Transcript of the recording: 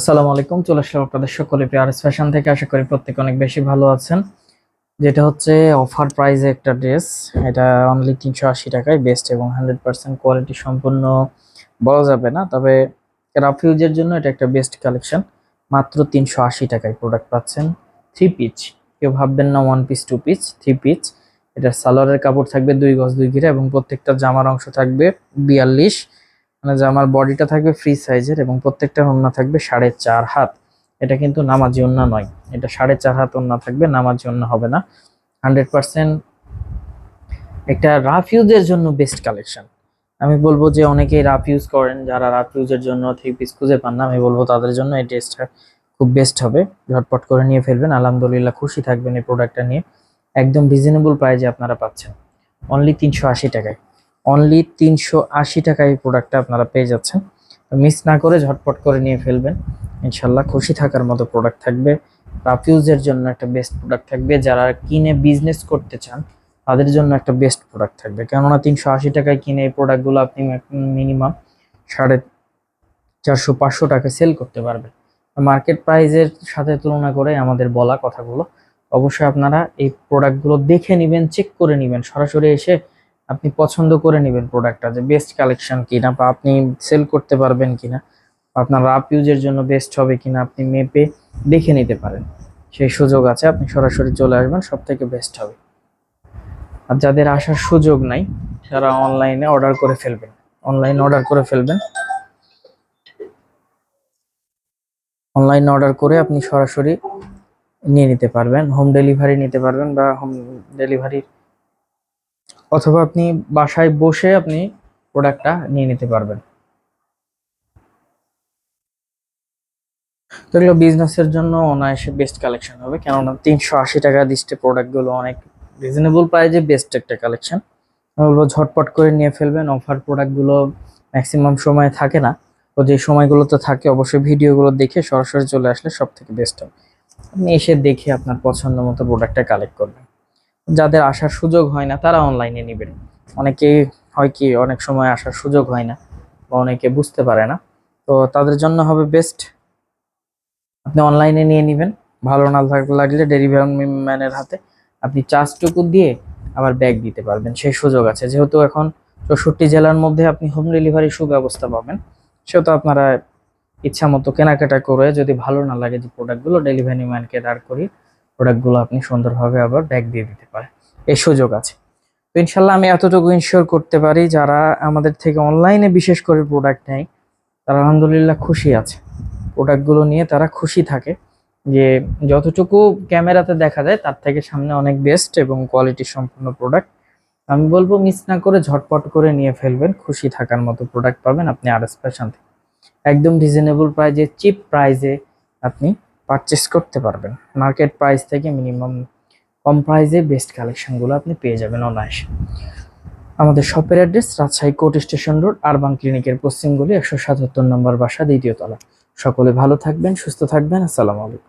আসসালামু আলাইকুম, চলে আসলাম আপনাদের সকলে পিআরএস ফ্যাশন থেকে। আশা করি প্রত্যেকে অনেক বেশি ভালো আছেন। যেটা হচ্ছে অফার প্রাইজে একটা ড্রেস এটা অনলি তিনশো আশি টাকায় বেস্ট এবং হান্ড্রেড পার্সেন্ট কোয়ালিটি সম্পূর্ণ বলা যাবে না। তবে রাফিউজের জন্য এটা একটা বেস্ট কালেকশন মাত্র তিনশো আশি টাকায় প্রোডাক্ট পাচ্ছেন থ্রি পিচ কেউ ভাববেন না one piece two piece three piece এটা সালোয়ারের কাপড় থাকবে দুই গজ দুই ঘিরে এবং প্রত্যেকটা জামার অংশ থাকবে বিয়াল্লিশ। মানে জামার বডিটা থাকবে ফ্রি সাইজের এবং প্রত্যেকটা ওন্না থাকবে সাড়ে চার হাত। এটা কিন্তু নামাজি ওন্না নয়। এটা সাড়ে চার হাত ওন্না থাকবে, নামাজি ওন্না হবে না। হান্ড্রেড পার্সেন্ট একটা রাফ ইউজের জন্য বেস্ট কালেকশন আমি বলব যে অনেকেই রাফ ইউজ করেন, যারা রাফ ইউজের জন্য থ্রি পিস খুঁজে পান না, আমি বলব তাদের জন্য এই ড্রেসটা খুব বেস্ট হবে। ঝটপট করে নিয়ে ফেলবেন, আলহামদুলিল্লাহ খুশি থাকবেন এই প্রোডাক্টটা নিয়ে। একদম রিজনেবল প্রাইজে আপনারা পাচ্ছেন। অনলি তিনশো আশি টাকায়। অনলি তিনশো আশি টাকায় এই প্রোডাক্টটা আপনারা পেয়ে যাচ্ছেন। মিস না করে ঝটপট করে নিয়ে ফেলবেন। ইনশাল্লাহ খুশি থাকার মতো প্রোডাক্ট থাকবে। রাফিউজের জন্য একটা বেস্ট প্রোডাক্ট থাকবে। যারা কিনে বিজনেস করতে চান, তাদের জন্য একটা বেস্ট প্রোডাক্ট থাকবে। কেননা তিনশো আশি টাকায় কিনে এই প্রোডাক্টগুলো আপনি মিনিমাম সাড়ে চারশো পাঁচশো টাকা সেল করতে পারবেন। মার্কেট প্রাইজের সাথে তুলনা করে আমাদের বলা কথাগুলো। অবশ্যই আপনারা এই প্রোডাক্টগুলো দেখে নেবেন চেক করে নেবেন। সরাসরি এসে আপনি পছন্দ করে নেবেন প্রোডাক্টটা যে বেস্ট কালেকশন কিনা বা আপনি সেল করতে পারবেন কিনা আপনার রাপ ইউজের জন্য বেস্ট হবে কিনা আপনি মেপে দেখে নিতে পারেন। সেই সুযোগ আছে, আপনি সরাসরি চলে আসবেন সব থেকে বেস্ট হবে। আর যাদের আসার সুযোগ নাই, তারা অনলাইনে অর্ডার করে ফেলবেন। অনলাইনে অর্ডার করে ফেলবেন। অনলাইনে অর্ডার করে আপনি সরাসরি নিয়ে নিতে পারবেন হোম ডেলিভারি নিতে পারবেন বা হোম ডেলিভারির অথবা আপনি বাসায় বসে আপনি প্রোডাক্টটা নিয়ে নিতে পারবেন। তো এগুলো বিজনেসের জন্য অনায়াসে বেস্ট কালেকশন হবে, কেননা তিনশো আশি টাকা দিচ্ছে প্রোডাক্টগুলো অনেক রিজনেবল প্রাইজে বেস্ট একটা কালেকশন ওগুলো ঝটপট করে নিয়ে ফেলবেন অফার প্রোডাক্টগুলো ম্যাক্সিমাম সময় থাকে না। তো যে সময়গুলোতে থাকে, অবশ্যই ভিডিওগুলো দেখে সরাসরি চলে আসলে সব থেকে বেস্ট হবে। আপনি এসে দেখে আপনার পছন্দ মতো প্রোডাক্টটা কালেক্ট করবেন। যাদের আসার সুযোগ হয় না, তারা অনলাইনে নেবেন। অনেকে হয় কি, অনেক সময় আসার সুযোগ হয় না বা অনেকে বুঝতে পারে না। তো তাদের জন্য হবে বেস্ট আপনি অনলাইনে নিয়ে নেবেন। ভালো না লাগ- লাগলে ডেলিভারি ম্যানের হাতে আপনি চার্জটুকু দিয়ে আবার ব্যাগ দিতে পারবেন। সেই সুযোগ আছে। যেহেতু এখন চৌষট্টি জেলার মধ্যে আপনি হোম ডেলিভারি সুব্যবস্থা পাবেন, সেহেতু আপনারা ইচ্ছা মতো কেনাকাটা করে যদি ভালো না লাগে যে প্রোডাক্টগুলো ডেলিভারি ম্যানকে দাঁড় করি প্রোডাক্টগুলো আপনি সুন্দরভাবে আবার ব্যাগ দিয়ে দিতে পারেন। এই সুযোগ আছে। তো ইনশাল্লাহ আমি এতটুকু ইনশিওর করতে পারি, যারা আমাদের থেকে অনলাইনে বিশেষ করে প্রোডাক্ট নেয়, তারা আলহামদুলিল্লাহ খুশি আছে। প্রোডাক্টগুলো নিয়ে তারা খুশি থাকে যে যতটুকু ক্যামেরাতে দেখা যায়, তার থেকে সামনে অনেক বেস্ট এবং কোয়ালিটি সম্পন্ন প্রোডাক্ট আমি বলব মিস না করে ঝটপট করে নিয়ে ফেলবেন, খুশি থাকার মতো প্রোডাক্ট পাবেন আপনি আর এস ফ্যাশন থেকে। একদম রিজনেবল প্রাইজে চিপ প্রাইজে আপনি পারচেস করতে পারবেন। মার্কেট প্রাইস থেকে মিনিমাম কম প্রাইসে বেস্ট কালেকশনগুলো আপনি পেয়ে যাবেন অনায়াসে। আমাদের শপের address Rajshahi court station road urban ক্লিনিকের পশ্চিমগুলি একশো সাতাত্তর নম্বর বাসা দ্বিতীয়তলা সকলে ভালো থাকবেন, সুস্থ থাকবেন। আসসালামু আলাইকুম।